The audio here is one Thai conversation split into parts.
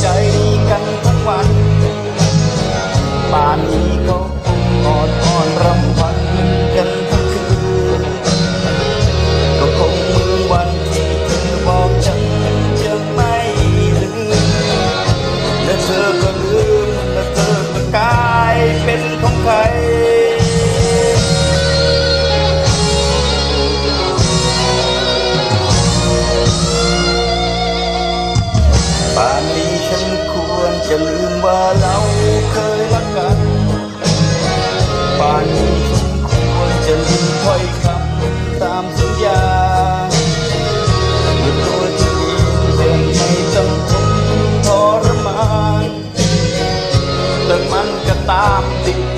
ใจกันทั้งวันป่านนี้ก็คงกอดอ่อนรำพันกันทั้งคืนก็คงเมือวันที่เธอบอกฉันจะไม่ลืมและเธอก็ลืมและเธอก็กลายเป็นของใคร ป่านนี้ฉันควรจะลืมว่าเราเคยรักกันป่านนี้ฉันควรจะลืมถ้อยคำตามสัญญาด้วยตัวที่เองจะไม่ต้องทนทรมานแต่มันก็ตามติดตาติด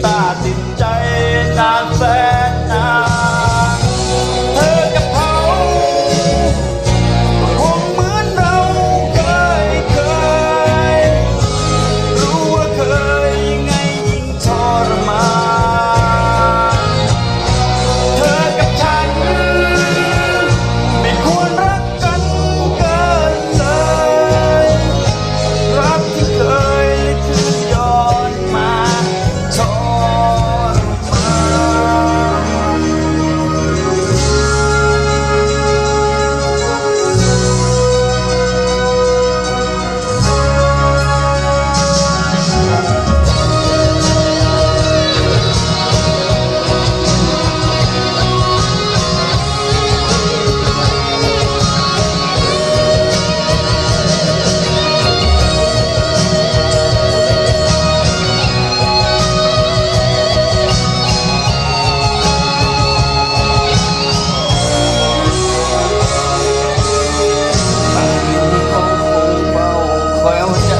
ป่า